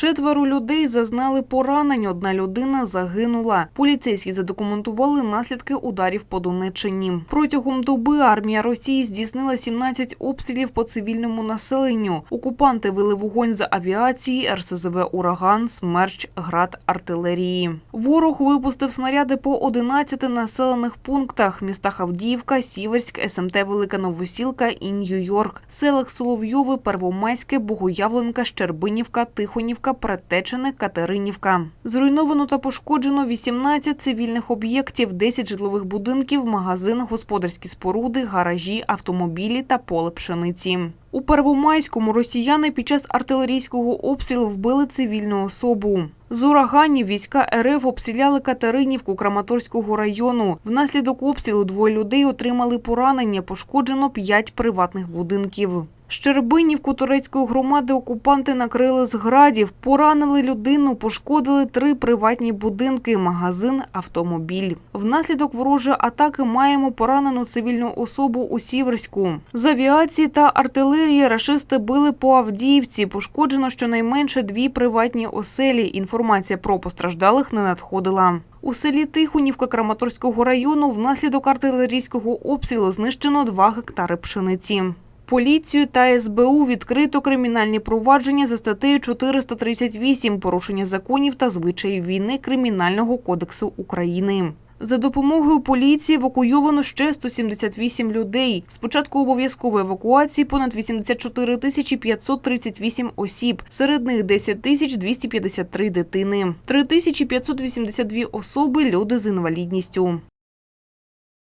Четверо людей зазнали поранень. Одна людина загинула. Поліцейські задокументували наслідки ударів по Донеччині. Протягом доби армія Росії здійснила 17 обстрілів по цивільному населенню. Окупанти вели вогонь за авіації, РСЗВ «Ураган», «Смерч», «Град», артилерії. Ворог випустив снаряди по 11 населених пунктах – містах Авдіївка, Сіверськ, СМТ Велика Новосілка і Нью-Йорк, селах Соловйове, Первомайське, Богоявленка, Щербинівка, Тихонівка, Предтечене, Катеринівка. Зруйновано та пошкоджено 18 цивільних об'єктів, 10 житлових будинків, магазин, господарські споруди, гаражі, автомобілі та поле пшениці. У Первомайському росіяни під час артилерійського обстрілу вбили цивільну особу. З ураганів війська РФ обстріляли Катеринівку Краматорського району. Внаслідок обстрілу двоє людей отримали поранення, пошкоджено п'ять приватних будинків. Щербинівку турецької громади окупанти накрили з градів, поранили людину, пошкодили три приватні будинки, магазин, автомобіль. Внаслідок ворожої атаки маємо поранену цивільну особу у Сіверську. З авіації та артилерії рашисти били по Авдіївці. Пошкоджено щонайменше дві приватні оселі. Інформація про постраждалих не надходила. У селі Тихонівка Краматорського району внаслідок артилерійського обстрілу знищено 2 гектари пшениці. Поліцію та СБУ відкрито кримінальні провадження за статтею 438 «Порушення законів та звичаїв війни Кримінального кодексу України». За допомогою поліції евакуйовано ще 178 людей. З початку обов'язкової евакуації понад 84 тисячі 538 осіб. Серед них 10 тисяч 253 дитини. 3 тисячі 582 особи – люди з інвалідністю.